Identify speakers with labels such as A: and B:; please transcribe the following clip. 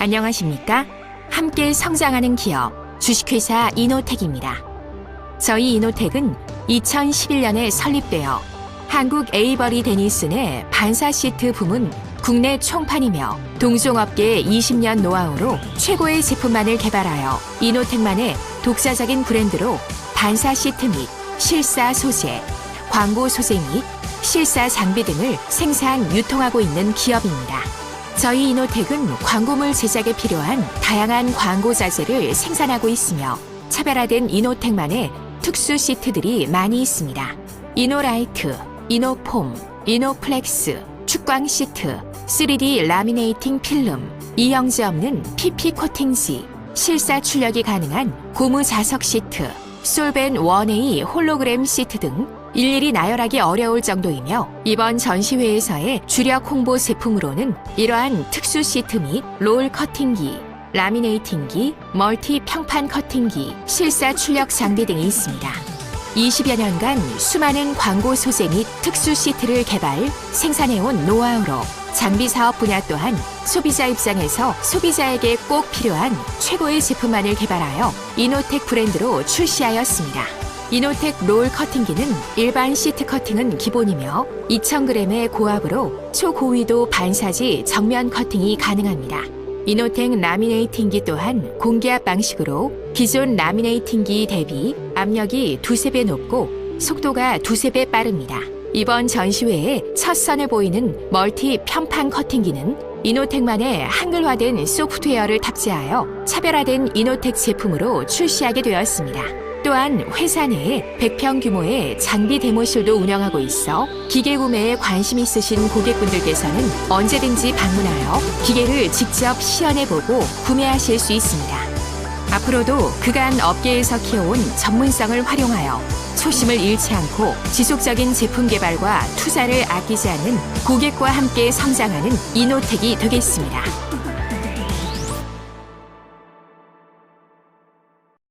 A: 안녕하십니까? 함께 성장하는 기업 주식회사 이노텍입니다. 저희 이노텍은 2011년에 설립되어 한국 에이버리 데니슨의 반사 시트 부문 국내 총판이며 동종업계의 20년 노하우로 최고의 제품만을 개발하여 이노텍만의 독자적인 브랜드로 반사 시트 및 실사 소재, 광고 소재 및 실사 장비 등을 생산, 유통하고 있는 기업입니다. 저희 이노텍은 광고물 제작에 필요한 다양한 광고 자재를 생산하고 있으며 차별화된 이노텍만의 특수 시트들이 많이 있습니다. 이노라이트, 이노폼, 이노플렉스, 축광 시트, 3D 라미네이팅 필름, 이형제 없는 PP 코팅지, 실사 출력이 가능한 고무 자석 시트, 솔벤 1A 홀로그램 시트 등 일일이 나열하기 어려울 정도이며 이번 전시회에서의 주력 홍보 제품으로는 이러한 특수 시트 및 롤 커팅기, 라미네이팅기, 멀티 평판 커팅기, 실사 출력 장비 등이 있습니다. 20여 년간 수많은 광고 소재 및 특수 시트를 개발, 생산해온 노하우로 장비 사업 분야 또한 소비자 입장에서 소비자에게 꼭 필요한 최고의 제품만을 개발하여 이노텍 브랜드로 출시하였습니다. 이노텍 롤 커팅기는 일반 시트 커팅은 기본이며 2,000g의 고압으로 초고위도 반사지 정면 커팅이 가능합니다. 이노텍 라미네이팅기 또한 공기압 방식으로 기존 라미네이팅기 대비 압력이 두세 배 높고 속도가 두세 배 빠릅니다. 이번 전시회에 첫 선을 보이는 멀티 편판 커팅기는 이노텍만의 한글화된 소프트웨어를 탑재하여 차별화된 이노텍 제품으로 출시하게 되었습니다. 또한 회사 내에 100평 규모의 장비 데모실도 운영하고 있어 기계 구매에 관심 있으신 고객분들께서는 언제든지 방문하여 기계를 직접 시연해보고 구매하실 수 있습니다. 앞으로도 그간 업계에서 키워온 전문성을 활용하여 초심을 잃지 않고 지속적인 제품 개발과 투자를 아끼지 않는 고객과 함께 성장하는 이노텍이 되겠습니다.